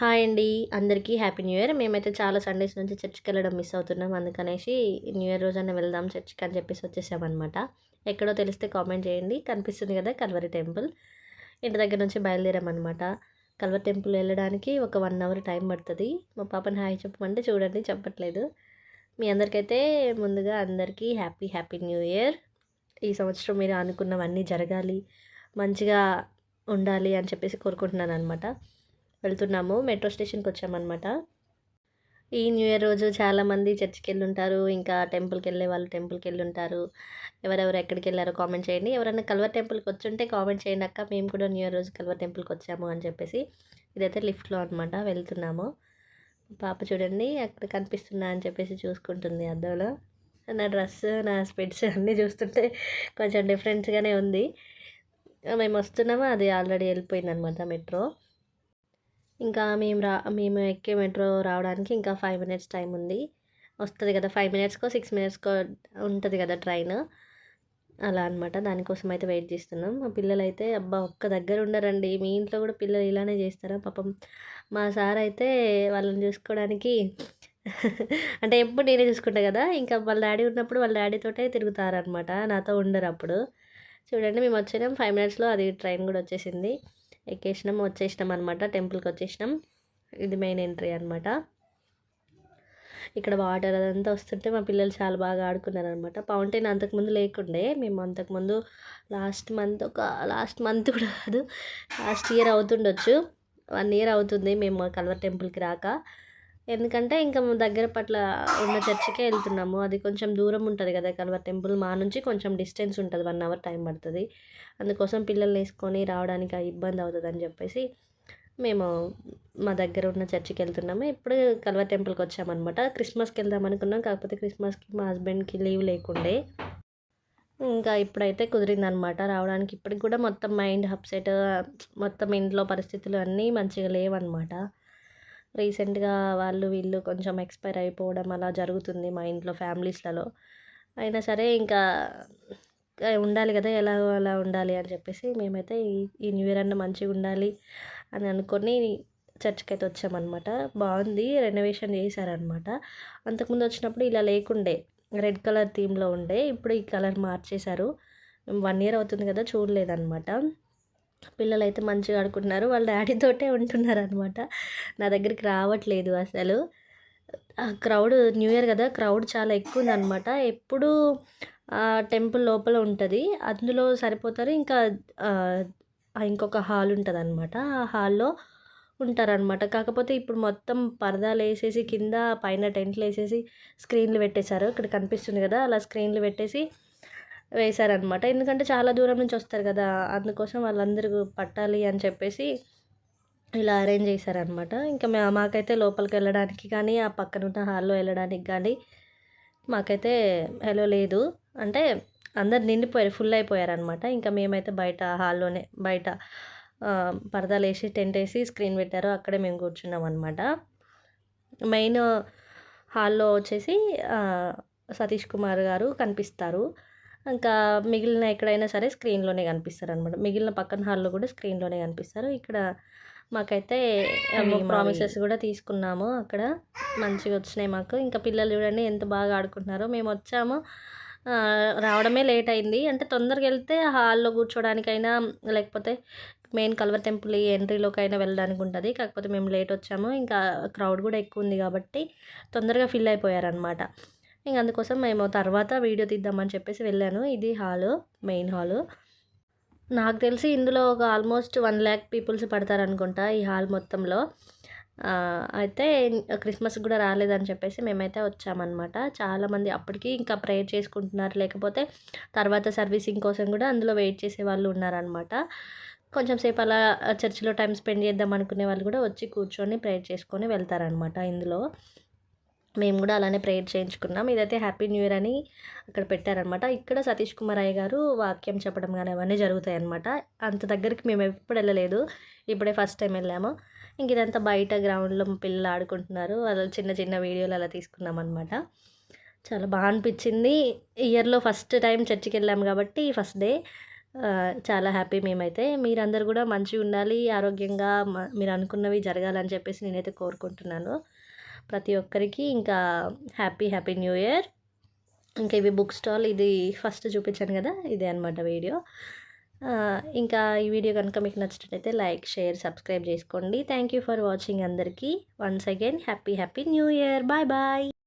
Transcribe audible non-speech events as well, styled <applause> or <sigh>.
Hi అండి. అందరికీ happy new year. మేమైతే చాలా సండేస్ నుంచి చర్చ్కి వెళ్ళడం మిస్ అవుతున్నాం. అందుకనేసి న్యూ ఇయర్ రోజైనా వెళ్దాం చర్చ్కి అని చెప్పేసి వచ్చేసామన్నమాట. ఎక్కడో తెలిస్తే కామెంట్ చేయండి. కనిపిస్తుంది కదా కల్వరి టెంపుల్. ఇంటి దగ్గర నుంచి బయలుదేరామన్నమాట. కల్వరి టెంపుల్ వెళ్ళడానికి ఒక వన్ అవర్ టైం పడుతుంది. మా పాపని హాయ్ చెప్పమంటే చూడండి చెప్పట్లేదు. మీ అందరికైతే ముందుగా అందరికీ హ్యాపీ హ్యాపీ న్యూ ఇయర్. ఈ సంవత్సరం మీరు అనుకున్నవన్నీ జరగాలి మంచిగా ఉండాలి అని చెప్పేసి కోరుకుంటున్నాను అనమాట వెళ్తున్నాము. మెట్రో స్టేషన్కి వచ్చామన్నమాట. ఈ న్యూ ఇయర్ రోజు చాలామంది చర్చ్కి వెళ్ళి ఉంటారు ఇంకా టెంపుల్కి వెళ్ళే వాళ్ళు టెంపుల్కి వెళ్ళి ఉంటారు ఎవరెవరు ఎక్కడికి వెళ్ళారో కామెంట్ చేయండి. ఎవరైనా కల్వర్ టెంపుల్కి వచ్చుంటే కామెంట్ చేయండి అక్క. మేము కూడా న్యూ ఇయర్ రోజు కల్వర్ టెంపుల్కి వచ్చాము అని చెప్పేసి ఇదైతే లిఫ్ట్లో అనమాట వెళ్తున్నాము. పాప చూడండి అక్కడ కనిపిస్తున్నా అని చెప్పేసి చూసుకుంటుంది అద్దంలో. నా డ్రెస్ నా స్పెడ్స్ అన్నీ చూస్తుంటే కొంచెం డిఫరెంట్గానే ఉంది. మేము వస్తున్నాము? అది ఆల్రెడీ వెళ్ళిపోయింది అనమాట మెట్రో. ఇంకా మేము రా మేము ఎక్కే మెట్రో రావడానికి ఇంకా ఫైవ్ మినిట్స్ టైం ఉంది. వస్తుంది కదా ఫైవ్ మినిట్స్కో సిక్స్ మినిట్స్కో ఉంటుంది కదా ట్రైన్. అలా అనమాట దానికోసం అయితే వెయిట్ చేస్తున్నాం. మా పిల్లలు అయితే అబ్బా ఒక్క దగ్గర ఉండరండి. మీ ఇంట్లో కూడా పిల్లలు ఇలానే చేస్తారా? పాపం మా సార్ అయితే వాళ్ళని చూసుకోవడానికి <laughs> అంటే ఎప్పుడు నేనే చూసుకుంటా కదా. ఇంకా వాళ్ళ డాడీ ఉన్నప్పుడు వాళ్ళ డాడీతోటే తిరుగుతారనమాట నాతో ఉండరు అప్పుడు. చూడండి మేము వచ్చినాం ఫైవ్ మినిట్స్లో అది ట్రైన్ కూడా వచ్చేసింది. ఎక్కేసినాం వచ్చేసినాం అనమాట టెంపుల్కి వచ్చేసినాం. ఇది మెయిన్ ఎంట్రీ అనమాట ఇక్కడ వాటర్ అదంతా వస్తుంటే మా పిల్లలు చాలా బాగా ఆడుకున్నారు అనమాట ఫౌంటైన్ అంతకుముందు లేకుండే మేము అంతకుముందు లాస్ట్ మంత్ ఒక లాస్ట్ మంత్ కూడా కాదు లాస్ట్ ఇయర్ అవుతుండొచ్చు. వన్ ఇయర్ అవుతుంది మేము కల్వర్ టెంపుల్కి రాక. ఎందుకంటే ఇంకా దగ్గర పట్ల ఉన్న చర్చికే వెళ్తున్నాము. అది కొంచెం దూరం ఉంటుంది కదా కల్వర్ టెంపుల్. మా నుంచి కొంచెం డిస్టెన్స్ ఉంటుంది. వన్ అవర్ టైం పడుతుంది. అందుకోసం పిల్లల్ని వేసుకొని రావడానికి ఇబ్బంది అవుతుంది అని చెప్పేసి మేము మా దగ్గర ఉన్న చర్చికి వెళ్తున్నాము. ఇప్పుడు కల్వ టెంపుల్కి వచ్చామన్నమాట. క్రిస్మస్కి వెళ్దాం అనుకున్నాం. కాకపోతే క్రిస్మస్కి మా హస్బెండ్కి లీవ్ లేకుండే. ఇంకా ఇప్పుడైతే కుదిరిందనమాట రావడానికి ఇప్పటికి కూడా మొత్తం మైండ్ అప్సెట్ మొత్తం ఇంట్లో పరిస్థితులు అన్నీ మంచిగా లేవన్నమాట. రీసెంట్గా వాళ్ళు వీళ్ళు కొంచెం ఎక్స్పైర్ అయిపోవడం అలా జరుగుతుంది మా ఇంట్లో ఫ్యామిలీస్లలో. అయినా సరే ఇంకా ఉండాలి కదా ఎలా అలా ఉండాలి అని చెప్పేసి మేమైతే ఈ ఈ న్యూ ఇయర్ అన్న మంచిగా ఉండాలి అని అనుకొని చర్చ్కి అయితే వచ్చామన్నమాట. బాగుంది రెనోవేషన్ చేశారనమాట అంతకుముందు వచ్చినప్పుడు ఇలా లేకుండే రెడ్ కలర్ థీమ్లో ఉండే ఇప్పుడు ఈ కలర్ మార్చేశారు. వన్ ఇయర్ అవుతుంది కదా చూడలేదన్నమాట. పిల్లలు అయితే మంచిగా ఆడుకుంటున్నారు. వాళ్ళ డాడీతోటే ఉంటున్నారు అనమాట నా దగ్గరికి రావట్లేదు అసలు. క్రౌడ్ న్యూ ఇయర్ కదా క్రౌడ్ చాలా ఎక్కువ ఉందన్నమాట ఎప్పుడు టెంపుల్ లోపల ఉంటుంది. అందులో సరిపోతారు. ఇంకా ఇంకొక హాల్ ఉంటుంది అనమాట ఆ హాల్లో ఉంటారనమాట. కాకపోతే ఇప్పుడు మొత్తం పరదాలు వేసేసి కింద పైన టెంట్లు వేసేసి స్క్రీన్లు పెట్టేశారు. ఇక్కడ కనిపిస్తుంది కదా అలా స్క్రీన్లు పెట్టేసి వేశారనమాట. ఎందుకంటే చాలా దూరం నుంచి వస్తారు కదా అందుకోసం వాళ్ళందరూ పట్టాలి అని చెప్పేసి ఇలా అరేంజ్ చేశారనమాట. ఇంకా మాకైతే లోపలికి వెళ్ళడానికి కానీ ఆ పక్కన ఉన్న హాల్లో వెళ్ళడానికి కానీ మాకైతే హలో లేదు. అంటే అందరు నిండిపోయారు ఫుల్ అయిపోయారనమాట. ఇంకా మేమైతే బయట హాల్లోనే బయట పరదాలు వేసి టెంట్ వేసి స్క్రీన్ పెట్టారు. అక్కడే మేము కూర్చున్నాం అనమాట. మెయిన్ హాల్లో వచ్చేసి సతీష్ కుమార్ గారు కనిపిస్తారు. ఇంకా మిగిలిన ఎక్కడైనా సరే స్క్రీన్లోనే కనిపిస్తారు అనమాట మిగిలిన పక్కన హాల్లో కూడా స్క్రీన్లోనే కనిపిస్తారు. ఇక్కడ మాకైతే ప్రామిసెస్ కూడా తీసుకున్నాము అక్కడ. మంచిగా వచ్చినాయి మాకు. ఇంకా పిల్లలు చూడండి ఎంత బాగా ఆడుకుంటున్నారో. మేము వచ్చాము రావడమే లేట్ అయింది. అంటే తొందరగా వెళ్తే హాల్లో కూర్చోడానికైనా లేకపోతే మెయిన్ కల్వర్ టెంపుల్ ఎంట్రీలోకి అయినా వెళ్ళడానికి ఉంటుంది. కాకపోతే మేము లేట్ వచ్చాము. ఇంకా క్రౌడ్ కూడా ఎక్కువ ఉంది కాబట్టి తొందరగా ఫిల్ అయిపోయారనమాట ఇంక అందుకోసం మేము తర్వాత వీడియో తీద్దామని చెప్పేసి వెళ్ళాను. ఇది హాలు మెయిన్ హాలు. నాకు తెలిసి ఇందులో ఒక ఆల్మోస్ట్ వన్ ల్యాక్ పీపుల్స్ పడతారనుకుంటా ఈ హాల్ మొత్తంలో. అయితే క్రిస్మస్ కూడా రాలేదని చెప్పేసి మేమైతే వచ్చామన్నమాట. చాలామంది అప్పటికి ఇంకా ప్రేయర్ చేసుకుంటున్నారు. లేకపోతే తర్వాత సర్వీసింగ్ కోసం కూడా అందులో వెయిట్ చేసే వాళ్ళు ఉన్నారనమాట కొంచెం సేపు అలా చర్చిలో టైం స్పెండ్ చేద్దాం అనుకునే వాళ్ళు కూడా వచ్చి కూర్చొని ప్రేయర్ చేసుకొని వెళ్తారనమాట ఇందులో. మేము కూడా అలానే ప్రేయర్ చేయించుకున్నాం. ఇదైతే హ్యాపీ న్యూ ఇయర్ అని అక్కడ పెట్టారనమాట. ఇక్కడ సతీష్ కుమార్ అయ్య గారు వాక్యం చెప్పడం కానీ అవన్నీ జరుగుతాయి అనమాట అంత దగ్గరికి మేము ఎప్పుడు వెళ్ళలేదు. ఇప్పుడే ఫస్ట్ టైం వెళ్ళాము. ఇంక ఇదంతా బయట గ్రౌండ్లో పిల్లలు ఆడుకుంటున్నారు. అలా చిన్న చిన్న వీడియోలు అలా తీసుకున్నాం అనమాట చాలా బాగా అనిపించింది. ఇయర్లో ఫస్ట్ టైం చర్చికి వెళ్ళాము కాబట్టి ఫస్ట్ డే చాలా హ్యాపీ మేమైతే. మీరందరూ కూడా మంచిగా ఉండాలి ఆరోగ్యంగా మ- మీరు అనుకున్నవి జరగాలని చెప్పేసి నేనైతే కోరుకుంటున్నాను. ప్రతి ఒక్కరికి ఇంకా హ్యాపీ హ్యాపీ న్యూ ఇయర్. ఇంకా ఇవి బుక్ స్టాల్ ఇది ఫస్ట్ చూపించాను కదా ఇదే అనమాట వీడియో. ఇంకా ఈ వీడియో కనుక మీకు నచ్చినట్టయితే లైక్ షేర్ సబ్స్క్రైబ్ చేసుకోండి. థ్యాంక్ యూ ఫర్ వాచింగ్ అందరికీ. Once again happy happy new year. Bye bye